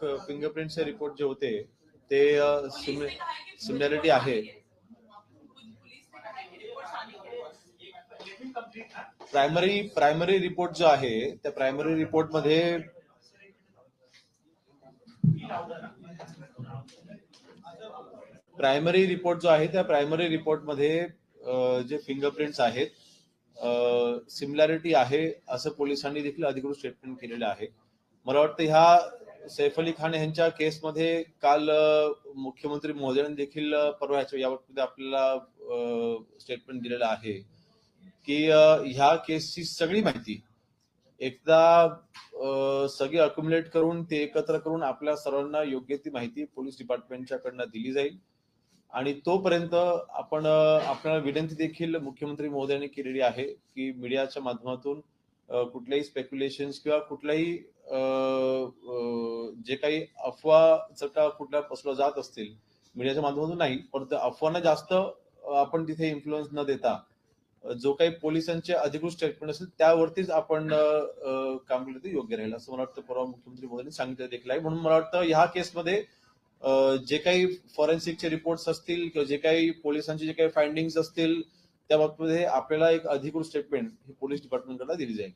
फिंगरप्रिंटचे report जे होते ते सिमिलॅरिटी आहे. प्रायमरी प्रायमरी रिपोर्ट जो आहे त्या प्रायमरी रिपोर्टमध्ये प्रायमरी रिपोर्ट जो आहे त्या प्रायमरी रिपोर्टमध्ये जे फिंगरप्रिंट्स आहेत सिमिलॅरिटी आहे असं पोलिसांनी देखील अधिकृत स्टेटमेंट केलेलं आहे. मला वाटतं ह्या सैफ अली खान यांच्या केसमध्ये काल मुख्यमंत्री मोदी देखील परवा ह्याच्या याबाबत आपल्याला स्टेटमेंट दिलेलं आहे की ह्या केसची सगळी माहिती एकदा सगळी अक्युमुलेट करून ते एकत्र करून आपल्या सर्वांना योग्य ती माहिती पोलीस डिपार्टमेंटच्या कडनं दिली जाईल. आणि तोपर्यंत आपण आपल्याला विनंती देखील मुख्यमंत्री महोदयांनी केलेली आहे की मीडियाच्या माध्यमातून कुठल्याही स्पेक्युलेशन किंवा कुठल्याही जे काही अफवा जर का कुठल्या पसरवल्या जात असतील मीडियाच्या माध्यमातून नाही पण अफवांना जास्त आपण तिथे इन्फ्लुअन्स न देता जो काही पोलिसांचे अधिकृत स्टेटमेंट असेल त्यावरतीच आपण काम केलं ते योग्य राहील. असं मला वाटतं परवा मुख्यमंत्री मोदींनी सांगितलं देखील आहे म्हणून मला वाटतं ह्या केसमध्ये जे काही फॉरेन्सिकचे रिपोर्ट्स असतील किंवा जे काही पोलिसांचे जे काही फाइंडिंग असतील त्या बाबतीमध्ये आपल्याला एक अधिकृत स्टेटमेंट ही पोलीस डिपार्टमेंटकडे दिली जाईल.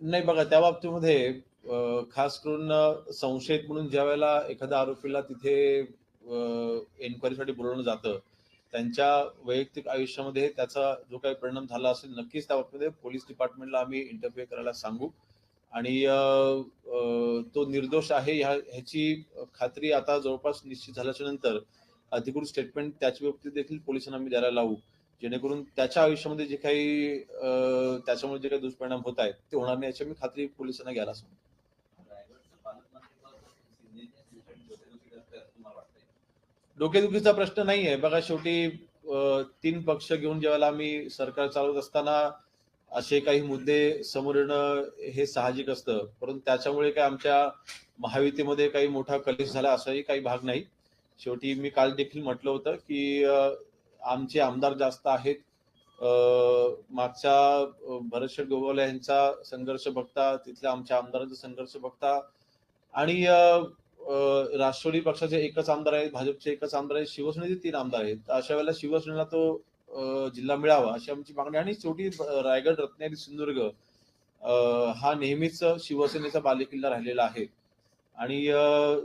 नाही बघा त्या बाबतीमध्ये खास करून संशयित म्हणून ज्या वेळेला एखाद्या आरोपीला तिथे एन्क्वायरीसाठी बोलवलं जातं त्यांच्या वैयक्तिक आयुष्यामध्ये त्याचा जो काही परिणाम झाला असेल नक्कीच त्या बाबतीमध्ये पोलीस डिपार्टमेंटला आम्ही इंटरफिअर करायला सांगू. आणि तो निर्दोष आहे ह्या ह्याची खात्री आता जवळपास निश्चित झाल्याच्यानंतर अधिकृत स्टेटमेंट त्याच्या बाबतीत देखील पोलिसांना आम्ही द्यायला लावू. जेणेकरून त्याच्या आयुष्यामध्ये जे काही त्याच्यामुळे जे काही दुष्परिणाम होत आहेत ते होणार नाही याची मी खात्री पोलिसांना घ्यायला सांगू. डोकेदुखीचा प्रश्न नाही आहे बघा शेवटी तीन पक्ष घेऊन ज्यावेळेला आम्ही सरकार चालवत असताना असे काही मुद्दे समोर येणं हे साहजिक असतं. परंतु त्याच्यामुळे काय आमच्या महायुतीमध्ये काही मोठा कलिश झाला असाही काही भाग नाही. शेवटी मी काल देखील म्हटलं होतं की आमचे आमदार जास्त आहेत. मागच्या अं, भरतशेठ गोगावले यांचा संघर्ष बघता तिथल्या आमच्या आमदारांचा संघर्ष बघता आणि राष्ट्रवादी पक्षाचे एकच आमदार आहेत भाजपचे एकच आमदार आहेत शिवसेनेचे तीन आमदार आहेत. अशा वेळेला शिवसेनेला तो जिल्हा मिळावा अशी आमची मागणी आणि शेवटी रायगड रत्नागिरी सिंधुदुर्ग हा नेहमीच शिवसेनेचा बालकिल्ला राहिलेला आहे. आणि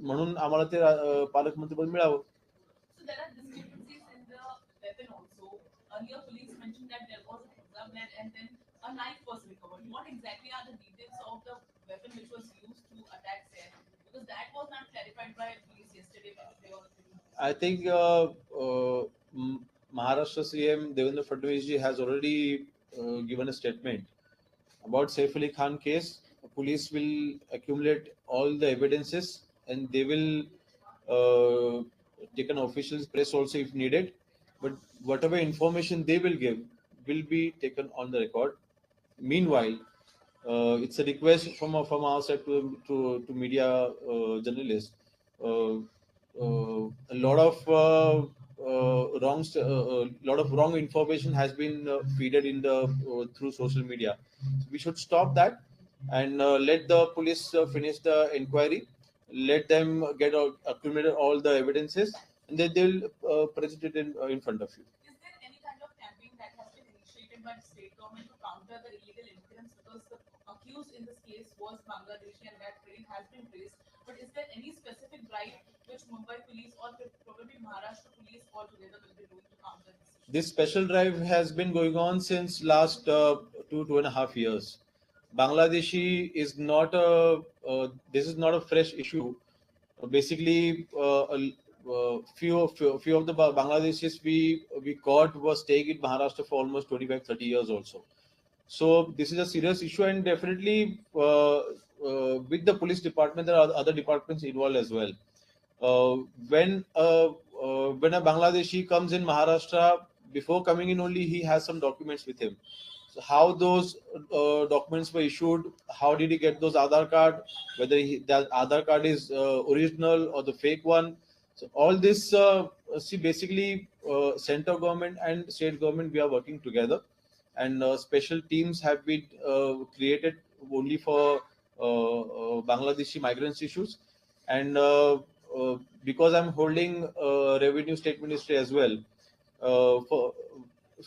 म्हणून आम्हाला ते पालकमंत्री पद मिळावं. Because that was not clarified by police yesterday. I think uh, uh, Maharashtra CM Devendra Fadnavis ji has already uh, given a statement about Saif Ali Khan case. Police will accumulate all the evidences and they will uh, take an official press also if needed. But whatever information they will give will be taken on the record. Meanwhile, it's a request from from our side to to, to media uh, journalists. Uh, uh, a lot of uh, uh, wrong uh, uh, lot of wrong information has been uh, feeded in the uh, through social media. We should stop that and uh, let the police uh, finish the inquiry. Let them get all, accumulate all the evidences and then they'll uh, present it in, uh, in front of you Is there any kind of campaign that has been initiated by the state government to counter the illegal immigrants? Because the accused in this case was Bangladeshi and that raid has been traced. But is there any specific drive which Mumbai police or probably Maharashtra police altogether will be doing to counter this this special drive has been going on since last uh, two two and a half years bangladeshi is not a uh, this is not a fresh issue Uh, basically a uh, few, few few of the bangladeshis we we caught was staying in maharashtra for almost 25 30 years also so this is a serious issue and definitely uh, uh, with the police department there are other departments involved as well uh, when uh, when a Bangladeshi comes in Maharashtra, before coming in only he has some documents with him. how those documents were issued, how did he get those Aadhaar card, whether he, that Aadhaar card is original or the fake one. So all this, uh, see, basically, uh, center government and state government, we are working together, and uh, special teams have been uh, created only for uh, uh, Bangladeshi migrants issues, and because I'm holding revenue state ministry as well, for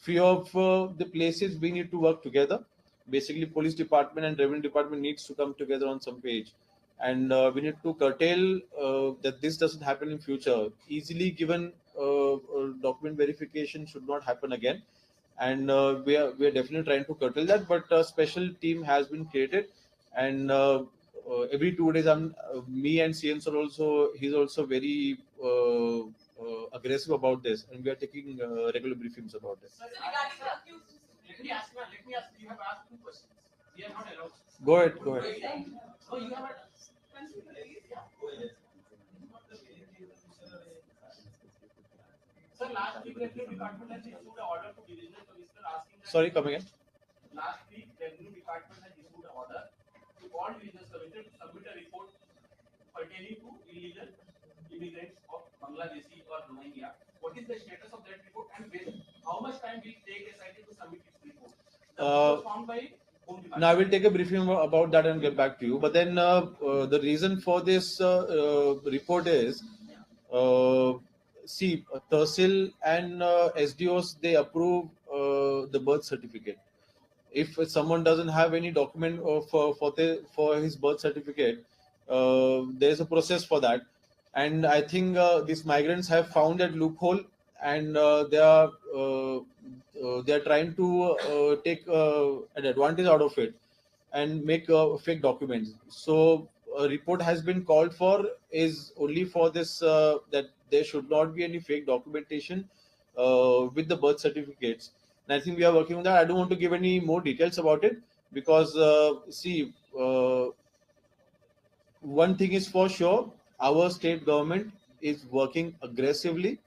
few of the places we need to work together. Basically, police department and revenue department needs to come together on some page, and uh, we need to curtail uh, that this doesn't happen in future. Easily given uh, uh, document verification should not happen again, and uh, we are we are definitely trying to curtail that. But a special team has been created, and uh, uh, every two days, I'm uh, me and CN sir also he's also very. Uh, uh, aggressive about this, and we are taking uh, regular briefings about this So regarding the accused, Let me ask you, let me ask, you have asked two questions. We are not allowed. Go ahead, go ahead. You have, Sorry, come again. Last week, revenue department has issued an order to all divisional commissioners to submit a report pertaining to illegal immigrants of Bangladeshi or Romania. What is the status of that report and when, how much time will take SIT to submit its report? The Uh, report found by. Now I will take a briefing about that and get back to you. But then uh, uh, the reason for this uh, uh, report is, uh, see, Tehsil and uh, SDOs they approve the birth certificate. If someone doesn't have any document for for the for his birth certificate, there is a process for that. And I think these migrants have found that loophole, and uh, they are uh, uh, they are trying to uh, take uh, an advantage out of it and make fake documents. So a report has been called for is only for this that there should not be any fake documentation with the birth certificates. And I think we are working on that. I don't want to give any more details about it because see, one thing is for sure, our state government is working aggressively.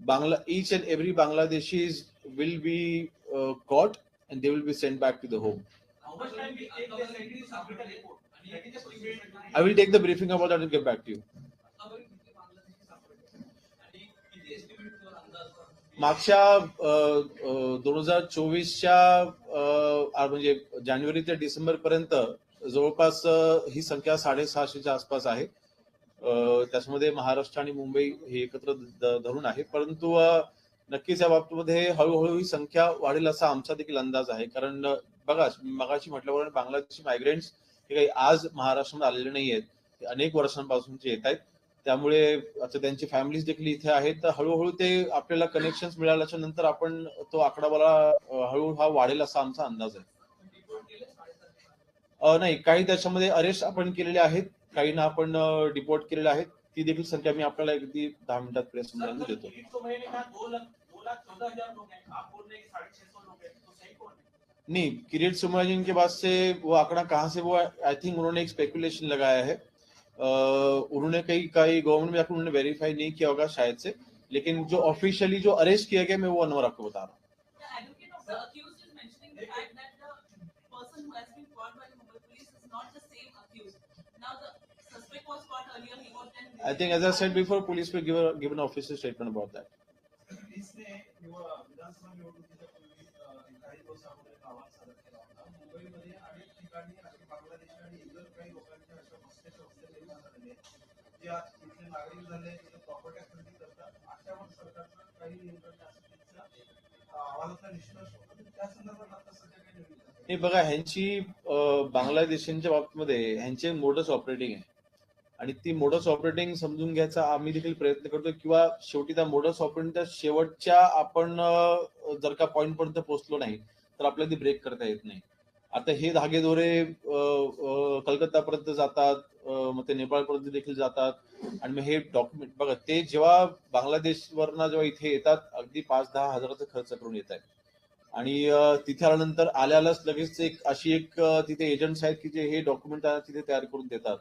Bangla, each and every Bangladeshis will be uh, caught and they will be sent back to the home. How much time will take the SIT to submit a report? That is just email. I will take the briefing about that and get back to you. मागच्या दोन हजार चोवीसच्या अ, म्हणजे जानेवारी ते डिसेंबर पर्यंत जवळपास अ, ही संख्या साडेसहाशेच्या आसपास आहे अ, त्याच्यामध्ये महाराष्ट्र आणि मुंबई हे एकत्र धरून आहे. परंतु नक्कीच या बाबतीमध्ये हळूहळू ही संख्या वाढेल असा आमचा देखील अंदाज आहे. कारण बघा मगाशी म्हटल्याप्रमाणे बांगलादेशी मायग्रेंट्स हे काही आज महाराष्ट्रामध्ये आलेले नाही आहेत. ते अनेक वर्षांपासूनचे येत आहेत. त्यामुळे आता त्यांची फॅमिलीज देखील इथे आहेत. तर हळूहळू ते आपल्याला कनेक्शन मिळाल्याच्या नंतर आपण तो आकडावाला हळूहळू हा वाढेल असा आमचा अंदाज आहे. नाही काही त्याच्यामध्ये अरेस्ट आपण केलेले आहेत. काहींना आपण डिपोर्ट केलेले आहेत ती देखील संख्या मी आपल्याला अगदी दहा मिनिटात प्रेस देतो. तो है नहीं किरीट सुमराजन के बाद से वो आंकड़ा कहाँ से वो आई थिंक उन्होंने एक स्पेकुलेशन लगाया है। उन्होंने कई कई गवर्नमेंट में जाकर उन्होंने वेरीफाई नहीं किया होगा शायद से लेकिन जो ऑफिशियली जो अरेस्ट किया गया मैं वो अनवर आपको बता रहा हूँ। I think, as I said before, police will give a give an official statement about that. हे बघा ह्यांची बांगलादेशांच्या बांगलादेशींच्या बाबतीमध्ये ह्यांचे मोडस ऑपरेटिंग आहे आणि ती मोडस ऑपरेटिंग समजून घ्यायचा आम्ही देखील प्रयत्न करतो किंवा शेवटी त्या मोडस ऑपरेटिंगच्या शेवटच्या आपण जर का पॉईंट पर्यंत पोहोचलो नाही तर आपल्याला ती ब्रेक करता येत नाही. आता हे धागेदोरे कलकत्तापर्यंत जातात मग ते नेपाळपर्यंत देखील जातात. आणि मग हे डॉक्युमेंट बघा ते जेव्हा बांगलादेशवरनं जेव्हा इथे येतात अगदी पाच दहा हजाराचा खर्च करून येत आहेत. आणि तिथे आल्यानंतर आल्यालाच लगेच एक अशी एक तिथे एजंट्स आहेत की जे हे डॉक्युमेंट तिथे तयार करून देतात.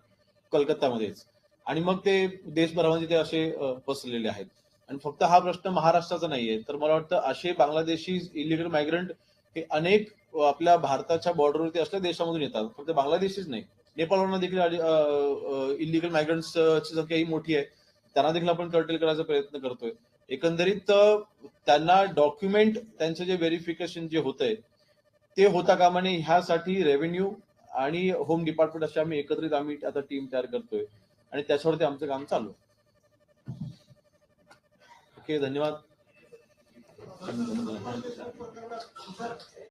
कलकत्तामध्येच. आणि मग ते देशभरामध्ये ते असे पसरलेले आहेत. आणि फक्त हा प्रश्न महाराष्ट्राचा नाहीये. तर मला वाटतं असे बांगलादेशी इलिगल मायग्रंट हे अनेक आपल्या भारताच्या बॉर्डरवरती असल्या देशामधून येतात. फक्त बांगलादेशीच नाही. नेपाळवरून देखील इलिगल मायग्रंट्सची संख्या ही मोठी आहे. त्यांना देखील आपण कर्टेल करायचा प्रयत्न करतोय. एकंदरीत त्यांना डॉक्युमेंट त्यांचं जे व्हेरिफिकेशन जे होत आहे ते होता कामा नये. ह्यासाठी रेव्हेन्यू आणि होम डिपार्टमेंट असे आम्ही एकत्रित आम्ही आता टीम तयार करतोय. आणि त्याच्यावरती आमचं काम चालू ओके धन्यवाद.